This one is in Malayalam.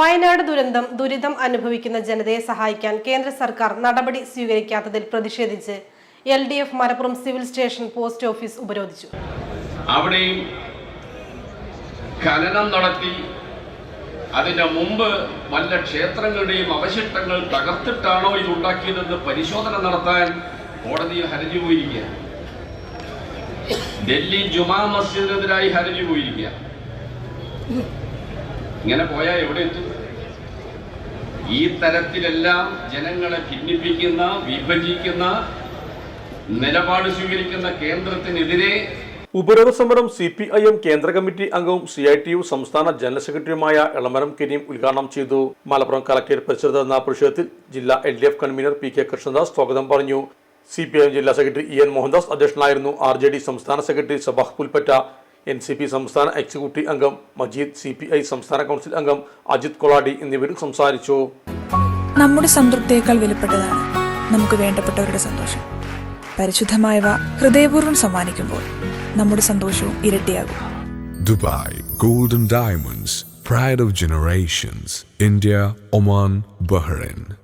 വയനാട് ദുരന്തം ദുരിതം അനുഭവിക്കുന്ന ജനതയെ സഹായിക്കാൻ കേന്ദ്ര സർക്കാർ നടപടി സ്വീകരിക്കാത്തതിൽ പ്രതിഷേധിച്ച് L D F Malappuram civil station post office ഉപരോധിച്ചു. അവിടെയും ഖനനം നടത്തി അതിന്റെ മുമ്പ് വല്ല ക്ഷേത്രങ്ങളുടെയും അവശിഷ്ടങ്ങൾ തകർത്തിട്ടാണോ ഇത് ഉണ്ടാക്കിയതെന്ന് പരിശോധന നടത്താൻ കോടതിയിൽ ഹർജി പോയിരിക്കുക ഡൽഹി ജുമാ മസ്ജിദിനെതിരായി ഹരജി പോയിരിക്കുക ഇങ്ങനെ പോയാൽ എവിടെ എത്തും? ഈ തരത്തിലെല്ലാം ജനങ്ങളെ ഭിന്നിപ്പിക്കുന്ന വിഭജിക്കുന്ന നിലപാട് സ്വീകരിക്കുന്ന കേന്ദ്രത്തിനെതിരെ ഉപരോധ സമരം സി പി ഐ എം കേന്ദ്ര കമ്മിറ്റി അംഗവും സി ഐ ടി യു സംസ്ഥാന ജനറൽ സെക്രട്ടറിയുമായ എളമരം കരീം ഉദ്ഘാടനം ചെയ്തു. മലപ്പുറം കളക്ടറേറ്റ് പരിസരത്ത് നടന്ന പ്രതിഷേധത്തിൽ ജില്ലാ L D F convener P K Krishnadas സ്വാഗതം പറഞ്ഞു. സി പി ഐ എം ജില്ലാ സെക്രട്ടറി ഇ എൻ മോഹൻദാസ് അധ്യക്ഷനായിരുന്നു ആർ ജെ ഡി സംസ്ഥാന secretary Sabah Pulpatta. N C P സംസ്ഥാന എക്സിക്യൂട്ടീവ് അംഗം മജീദ് സി പി ഐ സംസ്ഥാന കൗൺസിൽ അംഗം അജിത് കൊളാടി എന്നിവരും സംസാരിച്ചു. നമ്മുടെ സംതൃപ്തിയേക്കാൾ വിലപ്പെട്ടതാണ് നമുക്ക് വേണ്ടപ്പെട്ടവരുടെ സന്തോഷം. പരിശുദ്ധമായവ ഹൃദയപൂർവം സമ്മാനിക്കുമ്പോൾ നമ്മുടെ സന്തോഷവും ഇരട്ടിയാകും. Dubai golden diamonds pride of generations India Oman Bahrain.